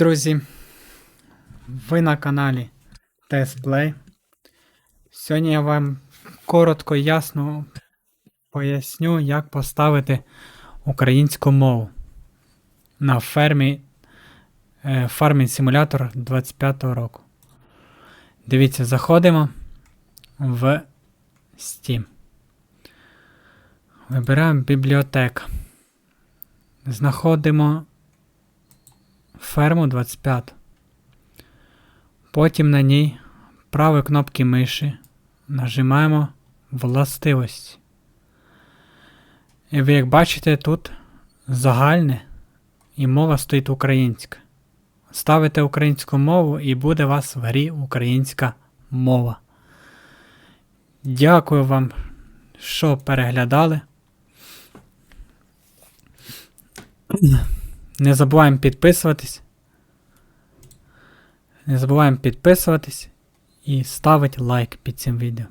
друзі! Ви на каналі Testplay. Сьогодні я вам коротко і ясно поясню, як поставити українську мову на фермі Farming Simulator 25 року. Дивіться, заходимо в Steam. Вибираємо бібліотека. Знаходимо ферму 25. Потім на ній правою кнопки миші нажимаємо властивості. І ви, як бачите, тут загальне і мова стоїть українська. Ставите українську мову і буде у вас в грі українська мова. Дякую вам, що переглядали. Не забуваємо підписуватись. Не забуваємо підписуватись і ставити лайк під цим відео.